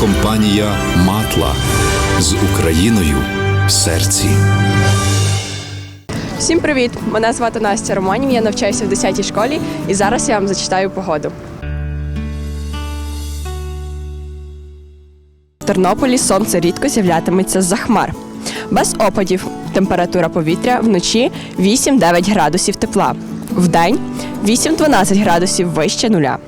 компанія Матла з Україною в серці. Всім привіт! Мене звати Настя Романів. Я навчаюся в 10-й школі і зараз я вам зачитаю погоду. В Тернополі сонце рідко з'являтиметься з-за хмар. Без опадів. Температура повітря вночі 8-9 градусів тепла. Вдень 8-12 градусів вище нуля.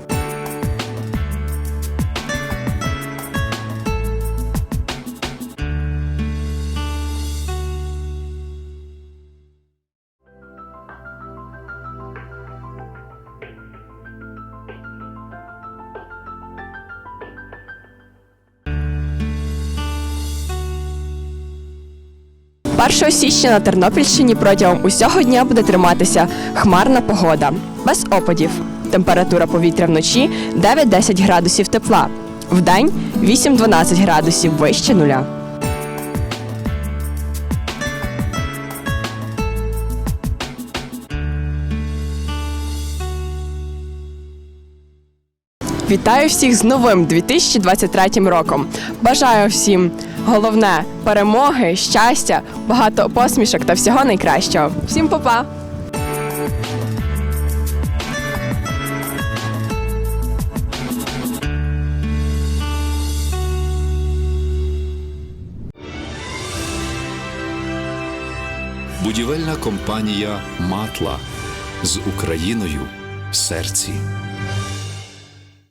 Першого січня на Тернопільщині протягом усього дня буде триматися хмарна погода. Без опадів. Температура повітря вночі 9-10 градусів тепла. Вдень 8-12 градусів вище нуля. Вітаю всіх з новим 2023 роком. Бажаю всім головне перемоги, щастя, багато посмішок та всього найкращого. Всім па-па! Будівельна компанія Матла з Україною в серці.